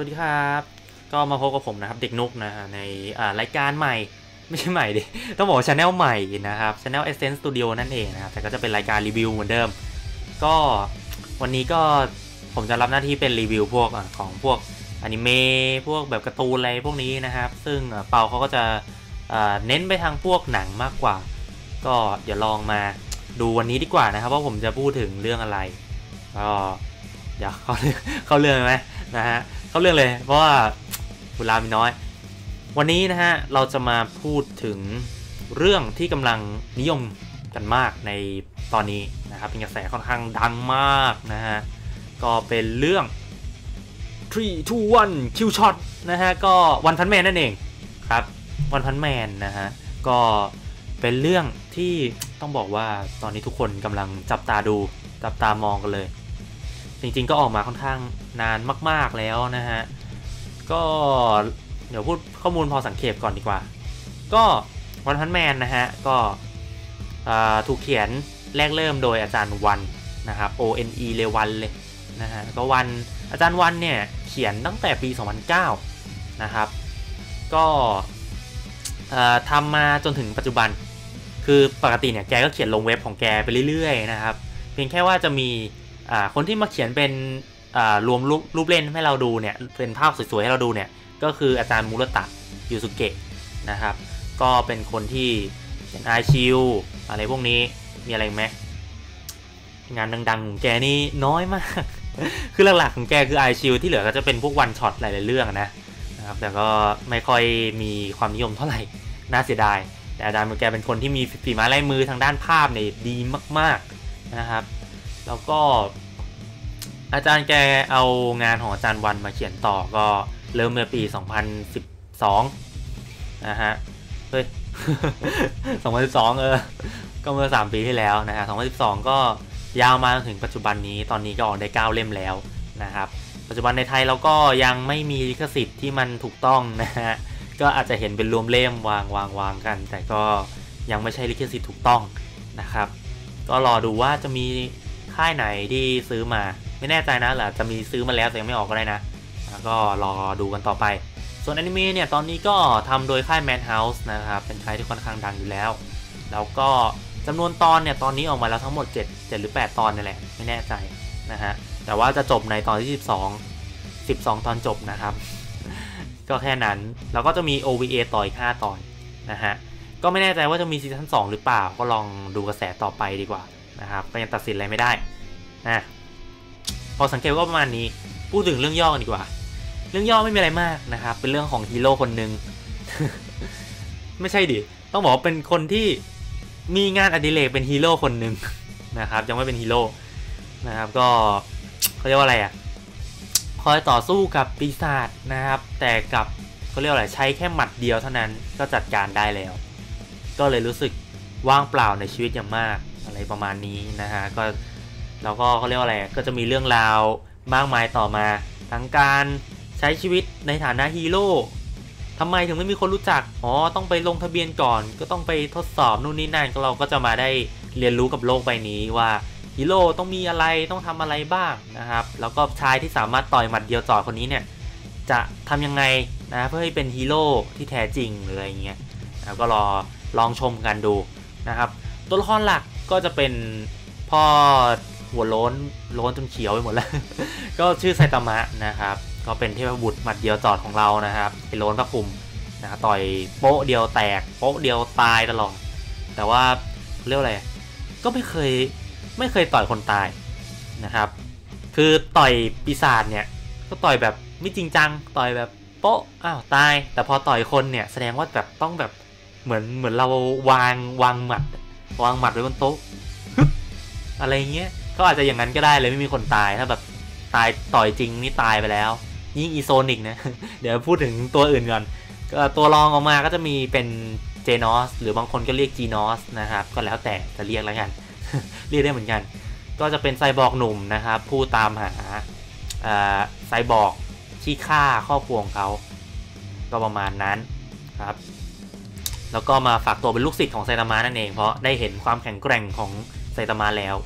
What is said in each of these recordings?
วัสดีครับ ก็มาพบกับผมนะครับเด็กนุกนะในรายการใหม่ไม่ใช่ใหม่ดิต้องบอกว่าช anel ใหม่นะครับช anel Essence Studio นั่นเองนะครับแต่ก็จะเป็นรายการรีวิวเหมือนเดิม ก็วันนี้ก็ผมจะรับหน้าที่เป็นรีวิวพวกของพวกอนิเมะพวกแบบการ์ตูนอะไรพวกนี้นะครับ ซึ่งเปาเขาก็จะเน้นไปทางพวกหนังมากกว่า ก็เดี๋ยวลองมาดูวันนี้ดีกว่านะครับว่าผมจะพูดถึงเรื่องอะไรก็เดี๋ยวเข้าเรื่องเขาเรื่องไหมนะฮะ เข้าเรื่องเลย เพราะว่าเวลามีน้อย วันนี้นะฮะ เราจะมาพูดถึงเรื่องที่กำลังนิยมกันมากในตอนนี้นะครับ เป็นกระแสค่อนข้างดังมากนะฮะ ก็เป็นเรื่อง 3 2 1 Q Shot นะฮะ ก็วันพันแมนนั่นเองครับวันพันแมนนะฮะ ก็เป็นเรื่องที่ต้องบอกว่าตอนนี้ทุกคนกำลังจับตาดูจับตามองกันเลย จริงๆก็ออกมาค่อนข้างนานมาก ๆแล้วนะฮะ ก็เดี๋ยวพูดข้อมูลพอสังเกตก่อนดีกว่า ก็วันพันแมนนะฮะ ก็ถูกเขียนแรกเริ่มโดยอาจารย์วันนะครับ O N E เลวันเลยนะฮะ ก็วันอาจารย์วันเนี่ยเขียนตั้งแต่ปี 2009 นะครับ ก็ทำมาจนถึงปัจจุบัน คือปกติเนี่ยแกก็เขียนลงเว็บของแกไปเรื่อยๆนะครับ เพียงแค่ว่าจะมี คนที่มาเขียนเป็นรวมรูปรูปเล่นให้เราดูเนี่ย เป็นภาพสวยๆให้เราดูเนี่ย ก็คืออาจารย์มูรตะยูสุเกะนะครับ ก็เป็นคนที่เขียนไอชิวอะไรพวกนี้ มีอะไรไหมงานดังๆของแกนี่น้อยมาก คือหลักๆของแกคือไอชิวที่เหลือก็จะเป็นพวกวันช็อตหลายๆเรื่องนะนะครับ แต่ก็ไม่ค่อยมีความนิยมเท่าไหร่ น่าเสียดาย แต่อาจารย์มือแกเป็นคนที่มีฝีไม้ลายมือทางด้านภาพเนี่ยดีมาก ๆนะครับ แล้วก็ อาจารย์แกเอางานของอาจารย์วันมาเขียนต่อก็เริ่มเมื่อปี 2012 นะฮะ เฮ้ย 2012 เออ ก็เมื่อ 3 ปีที่แล้วนะฮะ 2012 ก็ยาวมาจนถึงปัจจุบันนี้ ตอนนี้ก็ออกได้ 9 เล่มแล้วนะครับ ปัจจุบันในไทยเราก็ยังไม่มีลิขสิทธิ์ที่มันถูกต้องนะฮะ ก็อาจจะเห็นเป็นรวมเล่มวางวางวางกัน แต่ก็ยังไม่ใช่ลิขสิทธิ์ถูกต้องนะครับ ก็รอดูว่าจะมี ค่ายไหนที่ซื้อมาไม่แน่ใจนะหรือจะมีซื้อมาแล้วแต่ยังไม่ออกก็ได้นะ ก็รอดูกันต่อไป ส่วนอนิเมะเนี่ยตอนนี้ก็ทำโดยค่าย Madhouse นะครับ เป็นค่ายที่ค่อนข้างดังอยู่แล้ว แล้วก็จำนวนตอนเนี่ยตอนนี้ออกมาแล้วทั้งหมด 7 7 หรือ 8 ตอนนี่แหละ ไม่แน่ใจนะฮะ แต่ว่าจะจบในตอนที่ 12 12 ตอนจบนะครับ ก็แค่นั้น แล้วก็จะมี OVA ต่ออีก5ตอนนะฮะ ก็ไม่แน่ใจว่าจะมีซีซั่น2หรือเปล่า ก็ลองดูกระแสต่อไปดีกว่า นะครับก็ยังตัดสินอะไรไม่ได้นะพอสังเกตก็ประมาณนี้พูดถึงเรื่องย่อกันดีกว่า เรื่องย่อไม่มีอะไรมากนะครับ เป็นเรื่องของฮีโร่คนหนึ่งไม่ใช่ดิต้องบอกว่าเป็นคนที่มีงานอดิเรกเป็นฮีโร่คนหนึ่งนะครับยังไม่เป็นฮีโร่นะครับก็เขาเรียกว่าอะไรอะคอยต่อสู้กับปีศาจนะครับ แต่กับเขาเรียกว่าอะไรใช้แค่หมัดเดียวเท่านั้นก็จัดการได้แล้ว ก็เลยรู้สึกว่างเปล่าในชีวิตอย่างมาก อะไรประมาณนี้นะฮะก็แล้วก็เขาเรียกว่าอะไรก็จะมีเรื่องราวมากมายต่อมาทั้งการใช้ชีวิตในฐานะฮีโร่ทำไมถึงไม่มีคนรู้จัก อ๋อ ต้องไปลงทะเบียนก่อน ก็ต้องไปทดสอบนู่นนี่นั่น ก็เราก็จะมาได้เรียนรู้กับโลกใบนี้ว่าฮีโร่ต้องมีอะไร ต้องทำอะไรบ้างนะครับ แล้วก็ชายที่สามารถต่อยหมัดเดียวจอคนนี้เนี่ย จะทำยังไงนะเพื่อให้เป็นฮีโร่ที่แท้จริงหรืออะไรเงี้ยนะก็รอลองชมกันดูนะครับ ตัวละครหลัก ก็จะเป็นพ่อหัวโล้นโล้นจนเขียวไปหมดแล้ว ก็ชื่อไซตามะนะครับ ก็เป็นเทพบุตรหมัดเดียวจอดของเรานะครับเป็นโล้นพระคุมนะต่อยโป๊ะเดียวแตกโป๊ะเดียวตายตลอด แต่ว่าเรียกอะไรก็ไม่เคยไม่เคยต่อยคนตายนะครับ คือต่อยปีศาจเนี่ยก็ต่อยแบบไม่จริงจังต่อยแบบโป๊ะอ้าวตาย แต่พอต่อยคนเนี่ยแสดงว่าแบบต้องแบบเหมือนเหมือนเราวางวางหมัด วางหมัดไว้บนโต๊ะอะไรเงี้ยก็อาจจะอย่างนั้นก็ได้เลยไม่มีคนตายถ้าแบบตายต่อยจริงนี่ตายไปแล้ว ยิ่งอีโซนิกนะ เดี๋ยวพูดถึงตัวอื่นก่อนก็ตัวรองออกมาก็จะมีเป็นเจนอสหรือบางคนก็เรียกจีนอสนะครับ ก็แล้วแต่จะเรียกแล้วกัน เรียกได้เหมือนกัน ก็จะเป็นไซบอร์กหนุ่มนะครับ ผู้ตามหาไซบอร์กที่ฆ่าครอบครัวของเขา ก็ประมาณนั้นครับ แล้วก็มาฝากตัวเป็นลูกศิษย์ของไซตามะนั่นเองเพราะได้เห็นความแข็งแกร่งของไซตามะแล้ว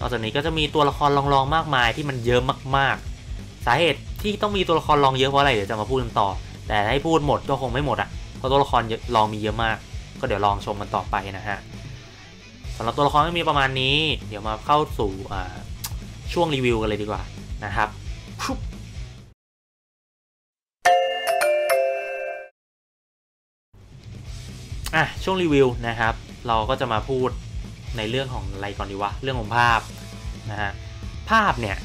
นอกจากนี้ก็จะมีตัวละครรองๆมากมายที่มันเยอะมากๆ สาเหตุที่ต้องมีตัวละครรองเยอะเพราะอะไรเดี๋ยวจะมาพูดกันต่อ แต่ให้พูดหมดก็คงไม่หมดอะเพราะตัวละครรองมีเยอะมาก ก็เดี๋ยวลองชมกันต่อไปนะฮะสำหรับตัวละครก็มีประมาณนี้ เดี๋ยวมาเข้าสู่ช่วงรีวิวกันเลยดีกว่านะครับ อะช่วงรีวิวนะครับ เราก็จะมาพูดในเรื่องของอะไรก่อนดีวะ เรื่องของภาพนะฮะภาพเนี่ย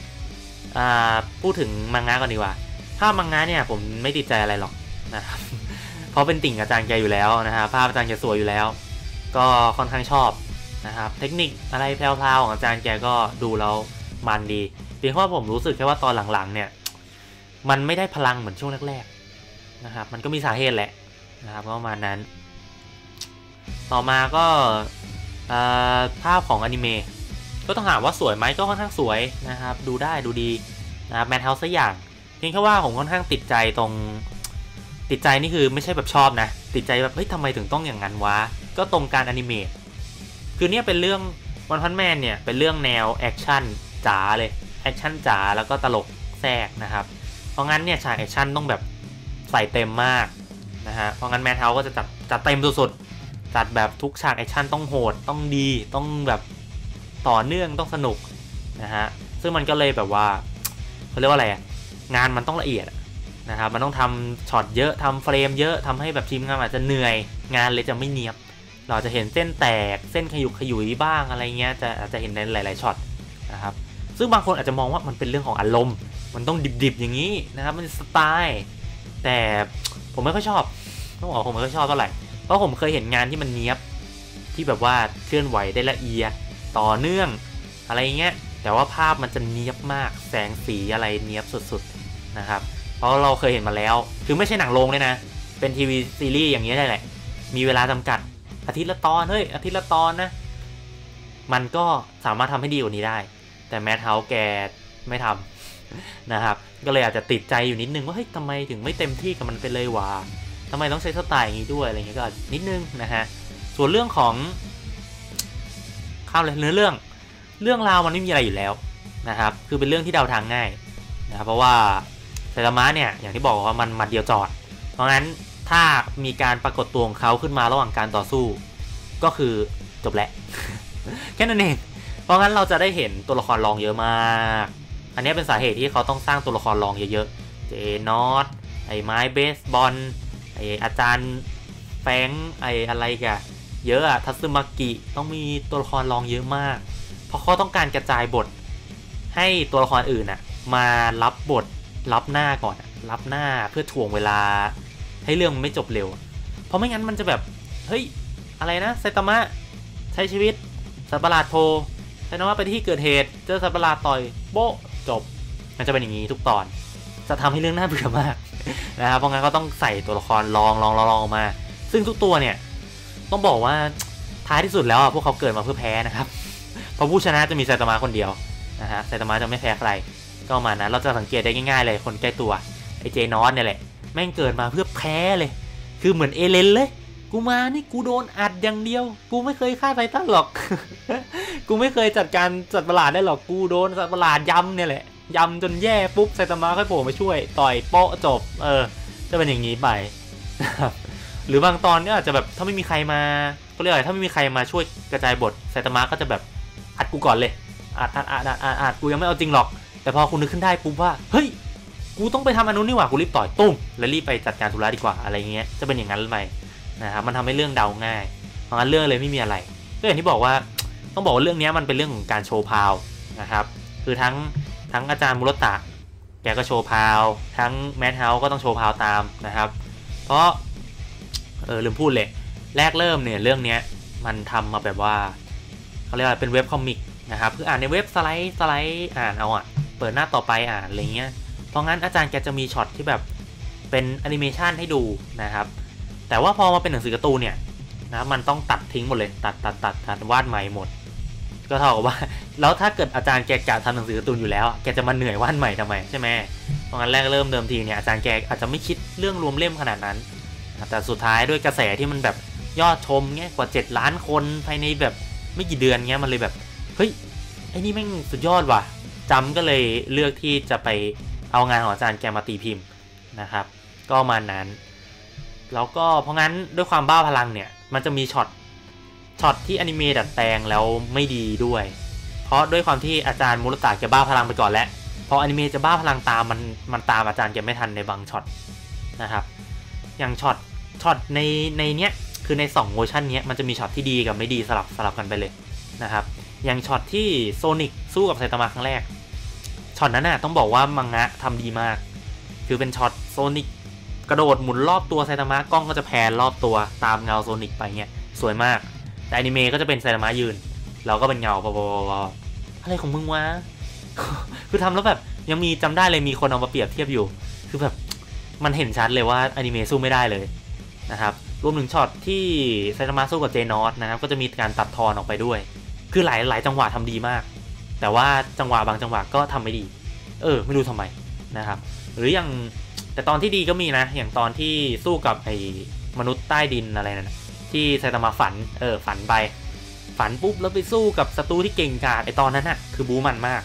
พูดถึงมังงะก่อนดีกว่า ภาพมังงะเนี่ยผมไม่ติดใจอะไรหรอกนะครับเพราะเป็นติ่งอาจารย์แกอยู่แล้วนะฮะภาพอาจารย์แกสวยอยู่แล้ว ก็ค่อนข้างชอบนะครับ เทคนิคอะไรแพรวๆของอาจารย์แกก็ดูแล้วมันดีเพียงแค่ว่าผมรู้สึกแค่ว่าตอนหลังๆเนี่ย มันไม่ได้พลังเหมือนช่วงแรกๆนะครับ มันก็มีสาเหตุแหละนะครับก็ประมาณนั้น ต่อมาก็ภาพของอนิเมะก็ต้องถามว่าสวยไหมก็ค่อนข้างสวยนะครับ ดูได้ดูดีนะครับแมทเฮาส์สักอย่างเพียงแค่ว่าผมค่อนข้างติดใจตรง ติดใจนี่คือไม่ใช่แบบชอบนะ ติดใจแบบเฮ้ยทำไมถึงต้องอย่างนั้นวะ ก็ตรงการอนิเมะคือเนี่ยเป็นเรื่องวันพันแมนเนี่ยเป็นเรื่องแนวแอคชั่นจ๋าเลยแอคชั่นจ๋าแล้วก็ตลกแทรกนะครับ เพราะงั้นเนี่ยฉากแอคชั่นต้องแบบใส่เต็มมากนะฮะเพราะงั้นแมทเฮาก็จะจัดจัดเต็มสุดๆ จัดแบบทุกฉากแอคชั่นต้องโหดต้องดีต้องแบบต่อเนื่องต้องสนุกนะฮะซึ่งมันก็เลยแบบว่าเขาเรียกว่าอะไรงานมันต้องละเอียดนะครับมันต้องทำช็อตเยอะทำเฟรมเยอะทำให้แบบทีมงานอาจจะเหนื่อย งานเลยจะไม่เนียบ เราจะเห็นเส้นแตกเส้นขยุกขยุยบ้างอะไรเงี้ยจะอาจจะเห็นในหลาย ๆช็อตนะครับซึ่งบางคนอาจจะมองว่ามันเป็นเรื่องของอารมณ์ มันต้องดิบ ๆ อย่างนี้นะครับมันสไตล์แต่ผมไม่ค่อยชอบต้องบอกผมไม่ค่อยชอบเท่าไหร่ เพราะผมเคยเห็นงานที่มันเนี้ยบที่แบบว่าเคลื่อนไหวได้ละเอียดต่อเนื่อง อะไรเงี้ยแต่ว่าภาพมันจะเนี้ยบมากแสงสีอะไรเนี้ยบสุดๆนะครับ เพราะเราเคยเห็นมาแล้ว คือไม่ใช่หนังโรงเลยนะ เป็นทีวีซีรีส์อย่างนี้ยได้แหละ มีเวลาจำกัดอาทิตย์ละตอนเฮ้ยอาทิตย์ละตอนนะ มันก็สามารถทำให้ดีกว่านี้ได้ แต่แมทเฮาแกไม่ทำนะครับ ก็เลยอาจจะติดใจอยู่นิดนึงว่าเฮ้ยทำไมถึงไม่เต็มที่กับมันไปเลยวะ ทำไมต้องใช้สไตล์อย่างนี้ด้วยอะไรเงี้ยก็นิดนึงนะฮะส่วนเรื่องของข้าวเลยเนื้อเรื่องเรื่องราวมันไม่มีอะไรอยู่แล้วนะครับ คือเป็นเรื่องที่เดาทางง่ายนะครับเพราะว่าไซตามะเนี่ยอย่างที่บอกว่ามันมัดเดียวจอด เพราะงั้นถ้ามีการปรากฏตัวของเขาขึ้นมาระหว่างการต่อสู้ ก็คือจบแล้วแค่นั้นเอง เพราะงั้นเราจะได้เห็นตัวละครรองเยอะมาก อันนี้เป็นสาเหตุที่เขาต้องสร้างตัวละครรองเยอะๆ เจนอตไอ้ไม้เบสบอล ไออาจารย์แฟงไอ้อะไรกะเยอะอะทัซึมากิต้องมีตัวละครรองเยอะมาก เพราะเขาต้องการกระจายบท ให้ตัวละครอื่นอะมารับบทรับหน้าก่อน รับหน้าเพื่อถ่วงเวลา ให้เรื่องมันไม่จบเร็ว เพราะไม่งั้นมันจะแบบเฮ้ยอะไรนะไซตามะใช้ชีวิตสัตว์ประหลาดโทรไซตามะไปที่เกิดเหตุเจอสัตว์ประหลาดต่อยโบจบ มันจะเป็นอย่างนี้ทุกตอน จะทำให้เรื่องน่าเบื่อมาก นะครับเพราะงั้นก็ต้องใส่ตัวละครลองลองลองลองอกมา ซึ่งทุกตัวเนี่ย ต้องบอกว่าท้ายที่สุดแล้วพวกเขาเกิดมาเพื่อแพ้นะครับเพราะผู้ชนะจะมีไซตามะคนเดียวนะฮะไซตามะจะไม่แพ้ใคร ก็มานะเราจะสังเกตได้ง่ายๆเลยคนใกล้ตัวไอเจนอสเนี่ยแหละแม่งเกิดมาเพื่อแพ้เลย คือเหมือนเอเลนเลย กูมานี่กูโดนอัดอย่างเดียว กูไม่เคยฆ่าไททันหรอก กูไม่เคยจัดการสัตว์ประหลาดได้หรอก กูโดนสัตว์ประหลาดยำเนี่ยแหละ ยำจนแย่ปุ๊บไซตามะค่อยโผล่มาช่วย ต่อยโป๊ะจบ เออ จะเป็นอย่างนี้ไป หรือบางตอนเนี่ยอาจจะแบบถ้าไม่มีใครมาก็เรียกอะไรถ้าไม่มีใครมาช่วยกระจายบทไซตามะก็จะแบบอัดกูก่อนเลยอัดอัดอัดอัดอัดกูยังไม่เอาจริงหรอก แต่พอคุณนึกขึ้นได้ปุ๊บว่าเฮ้ยกูต้องไปทำอนุนี่หว่ากูรีบต่อยตุ้มแล้วรีบไปจัดการธุระดีกว่าอะไรเงี้ยจะเป็นอย่างนั้นไหมนะครับมันทำให้เรื่องเดาง่ายเพราะงั้นเรื่องเลยไม่มีอะไรก็อย่างที่บอกว่าต้องบอกว่าเรื่องนี้มันเป็นเรื่องของการโชว์พาวนะครับคือทั้ง ทั้งอาจารย์มุรตะแกก็โชว์พาว ทั้งแมทเฮาส์ก็ต้องโชว์พาวตามนะครับ เพราะ เออลืมพูดเลย แรกเริ่มเนี่ยเรื่องนี้มันทำมาแบบว่าเขาเรียกว่าเป็นเว็บคอมิกนะครับคืออ่านในเว็บสไลด์สไลด์อ่านเอาอะเปิดหน้าต่อไปอ่านอะไรเงี้ย เพราะงั้นอาจารย์แกจะมีช็อตที่แบบเป็นแอนิเมชันให้ดูนะครับ แต่ว่าพอมาเป็นหนังสือการ์ตูนเนี่ยนะมันต้องตัดทิ้งหมดเลย ตัดตัดตัดตัดวาดใหม่หมด ก็เท่ากับว่า แล้วถ้าเกิดอาจารย์แกจะทำหนังสือการ์ตูนอยู่แล้ว แกจะมาเหนื่อยวาดใหม่ทำไมใช่ไหมเพราะงั้นแรกเริ่มเดิมทีเนี่ยอาจารย์แกอาจจะไม่คิดเรื่องรวมเล่มขนาดนั้น แต่สุดท้ายด้วยกระแสที่มันแบบยอดชมเงี้ยกว่า 7 ล้านคนภายในแบบไม่กี่เดือนเงี้ยมันเลยแบบเฮ้ยไอ้นี่แม่งสุดยอดว่ะจำก็เลยเลือกที่จะไปเอางานของอาจารย์แกมาตีพิมพ์นะครับ ก็มานั้น แล้วก็เพราะงั้นด้วยความบ้าพลังเนี่ยมันจะมีช็อต ช็อตที่อนิเมะดัดแปลงแล้วไม่ดีด้วย เพราะด้วยความที่อาจารย์มุรตะแกบ้าพลังไปก่อนแล้วพออนิเมะจะบ้าพลังตามมันมันตามอาจารย์แกไม่ทันในบางช็อตนะครับ อย่างช็อตช็อตในในเนี้ยคือใน2เวอร์ชันเนี้ยมันจะมีช็อตที่ดีกับไม่ดีสลับสลับกันไปเลยนะครับ อย่างช็อตที่โซนิกสู้กับไซตามะครั้งแรกช็อตนั้นน่ะต้องบอกว่ามังงะทำดีมาก คือเป็นช็อตโซนิกกระโดดหมุนรอบตัวไซตามะกล้องก็จะแพนรอบตัวตามเงาโซนิกไปเงี้ยสวยมาก แต่อนิเมะก็จะเป็นไซตามะยืนแล้วก็เป็นเงาปะๆอะไรของมึงวะ คือทำแล้วแบบยังมีจำได้เลยมีคนเอามาเปรียบเทียบอยู่ คือแบบมันเห็นชัดเลยว่าอนิเมะสู้ไม่ได้เลยนะครับ รวมถึงช็อตที่ไซตามะสู้กับเจนอสนะครับ ก็จะมีการตัดทอนออกไปด้วย คือหลายหลายจังหวะทำดีมาก แต่ว่าจังหวะบางจังหวะก็ทำไม่ดี เออ ไม่รู้ทำไมนะครับ หรืออย่างแต่ตอนที่ดีก็มีนะ อย่างตอนที่สู้กับไอ้มนุษย์ใต้ดินอะไรนั่นนะ ที่ไซตามะฝัน เออ ฝันไป ฝันปุ๊บแล้วไปสู้กับศัตรูที่เก่งกาจไอตอนนั้นน่ะคือบูมันมาก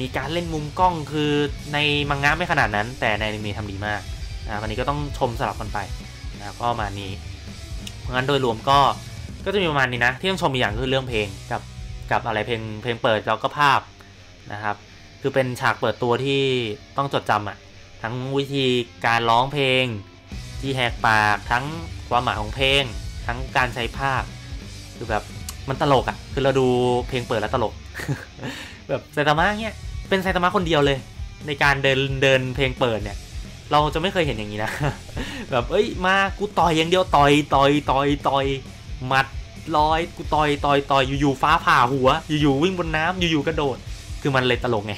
มีการเล่นมุมกล้องคือในมังงะไม่ขนาดนั้น แต่ในอนิเมะทำดีมากนะครับอันนี้ก็ต้องชมสลับกันไปนะครับก็ประมาณนี้เพราะงั้นโดยรวมก็ก็จะมีประมาณนี้นะ ที่ต้องชมอีกอย่างคือเรื่องเพลงกับกับอะไรเพลงเพลงเปิดแล้วก็ภาพนะครับ คือเป็นฉากเปิดตัวที่ต้องจดจำอะ่ะทั้งวิธีการร้องเพลงที่แหกปากทั้งความหมายของเพลง ทั้งการใช้ภาพ คือแบบมันตลกอะ่ะ คือเราดูเพลงเปิดแล้วตลก แบบไซตามะเนี่ยเป็นไซตามะคนเดียวเลย ในการเดินเดินเพลงเปิดเนี่ย เราจะไม่เคยเห็นอย่างนี้นะ แบบเอ้ยมากูต่อยอย่างเดียวต่อยต่อยต่อยต่อยหมัดลอยกูต่อยต่อยต่อยอยู่ๆฟ้าผ่าหัว อยู่ๆวิ่งบนน้ำอยู่ๆกระโดด คือมันเลยตลกไง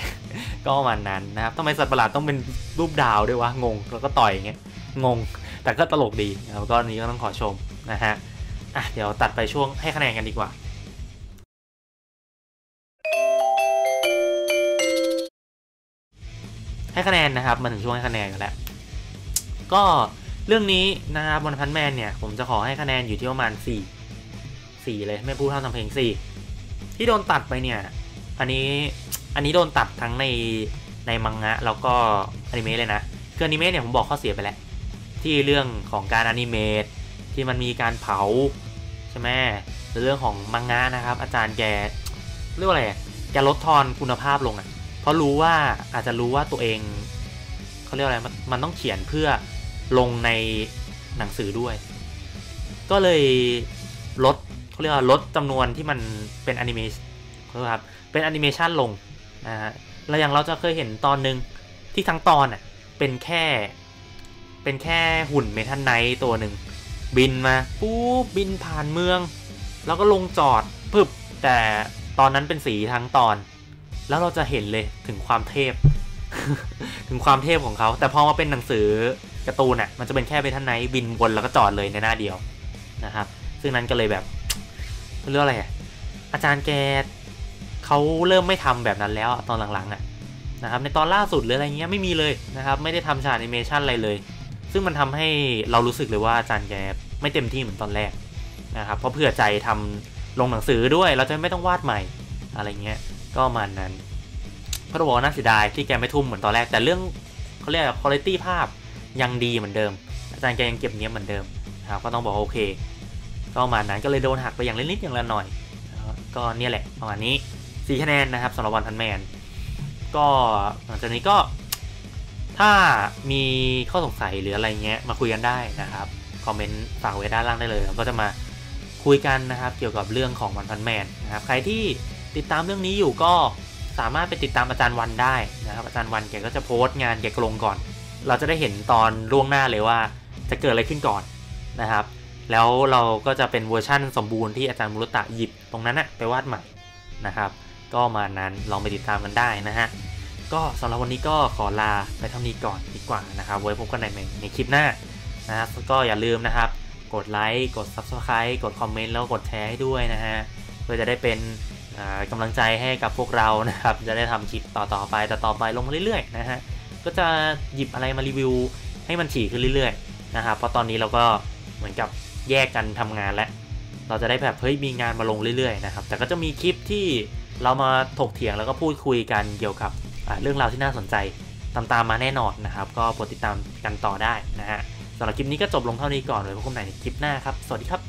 ก็ประมันนั้นนะครับทำไมสัตว์ประหลาดต้องเป็นรูปดาวด้วยวะงงแล้วก็ต่อยอย่างเงี้ยงง แต่ก็ตลกดีนะครับก็นนี้ก็ต้องขอชม นะฮะอะเดี๋ยวตัดไปช่วงให้คะแนนกันดีกว่า ให้คะแนนนะครับมาถึงช่วงให้คะแนนกันแล้ว ก็เรื่องนี้นะครับบนพันแมนเนี่ย ผมจะขอให้คะแนนอยู่ที่ประมาณ 4 4 เลย ไม่พูดเท่าทำเพลง 4 ที่โดนตัดไปเนี่ย อันนี้อันนี้โดนตัดทั้งในในมังงะแล้วก็อนิเมะเลยนะคืออนิเมะเนี่ยผมบอกข้อเสียไปแล้ว ที่เรื่องของการอนิเมต ที่มันมีการเผาใช่ไหมหรือเรื่องของมังงะนะครับ อาจารย์แกเรียกว่าอะไรแกลดทอนคุณภาพลงอะ่ะเพราะรู้ว่าอาจจะรู้ว่าตัวเองเขาเรียกอะไรมันมันต้องเขียนเพื่อลงในหนังสือด้วย ก็เลยลดเขาเรียกว่าลดจำนวนที่มันเป็นอนิเมชันครับเป็นแอนิเมชันลงนะฮะแล้วอย่างเราจะเคยเห็นตอนหนึ่งที่ทั้งตอนอะเป็นแค่เป็นแค่หุ่นเมทัลไนท์ตัวหนึ่ง บินมาปุ๊บบินผ่านเมือง แล้วก็ลงจอดปึ๊บแต่ตอนนั้นเป็นสีทั้งตอน แล้วเราจะเห็นเลยถึงความเทพ ถึงความเทพของเขา แต่พอมาเป็นหนังสือการ์ตูนอะมันจะเป็นแค่เมทัลไนบินวนแล้วก็จอดเลยในหน้าเดียวนะครับ ซึ่งนั้นก็เลยแบบเรื่องอะไรอะอาจารย์แกเขาเริ่มไม่ทำแบบนั้นแล้วตอนหลังๆอะนะครับในตอนล่าสุดหรืออะไรเงี้ยไม่มีเลยนะครับ ไม่ได้ทำฉากแอนิเมชันอะไรเลย ซึ่งมันทำให้เรารู้สึกเลยว่าอาจารย์แกไม่เต็มที่เหมือนตอนแรกนะครับเพราะเผื่อใจทำลงหนังสือด้วยเราจะไม่ต้องวาดใหม่อะไรเงี้ยก็มันนั้นก็ต้องบอกว่าน่าเสียดายที่แกไม่ทุ่มเหมือนตอนแรก แต่เรื่องเขาเรียกคุณภาพภาพยังดีเหมือนเดิม อาจารย์แกยังเก็บเนี้ยเหมือนเดิมนะครับก็ต้องบอกโอเค ก็มานั้นก็เลยโดนหักไปอย่างเล็กๆอย่างละหน่อย ก็เนี่ยแหละประมาณนี้สีคะแนนนะครับสำหรับวันพันแมนก็หลังจากนี้ก็ ถ้ามีข้อสงสัยหรืออะไรเงี้ยมาคุยกันได้นะครับ คอมเมนต์ฝากไว้ด้านล่างได้เลยเราก็จะมาคุยกันนะครับเกี่ยวกับเรื่องของวันพันแมนนะครับ ใครที่ติดตามเรื่องนี้อยู่ก็สามารถไปติดตามอาจารย์วันได้นะครับ อาจารย์วันแกก็จะโพสต์งานแกลงก่อน เราจะได้เห็นตอนล่วงหน้าเลยว่าจะเกิดอะไรขึ้นก่อนนะครับ แล้วเราก็จะเป็นเวอร์ชั่นสมบูรณ์ที่อาจารย์มุรตะหยิบตรงนั้นนะไปวาดใหม่นะครับ ก็มานั้นลองไปติดตามกันได้นะฮะ ก็สำหรับวันนี้ก็ขอลาไปเท่านี้ก่อนดีกว่านะครับ ไว้พบกันในในคลิปหน้านะก็อย่าลืมนะครับ กดไลค์กด Subscribe กดคอมเมนต์แล้วกดแชร์ให้ด้วยนะฮะเพื่อจะได้เป็นกำลังใจให้กับพวกเรานะครับ จะได้ทำคลิปต่อๆไปต่อๆไปลงมาเรื่อยๆนะฮะก็จะหยิบอะไรมารีวิวให้มันฉี่ขึ้นเรื่อยๆนะครับเพราะตอนนี้เราก็เหมือนกับแยกกันทำงานแล้วเราจะได้แบบเฮ้ยมีงานมาลงเรื่อยๆนะครับแต่ก็จะมีคลิปที่เรามาถกเถียงแล้วก็พูดคุยกันเกี่ยวกับ เรื่องราวที่น่าสนใจตามตามมาแน่นอนนะครับ ก็โปรดติดตามกันต่อได้นะฮะสำหรับคลิปนี้ก็จบลงเท่านี้ก่อนไว้พบกันใหม่ในคลิปหน้าครับ สวัสดีครับ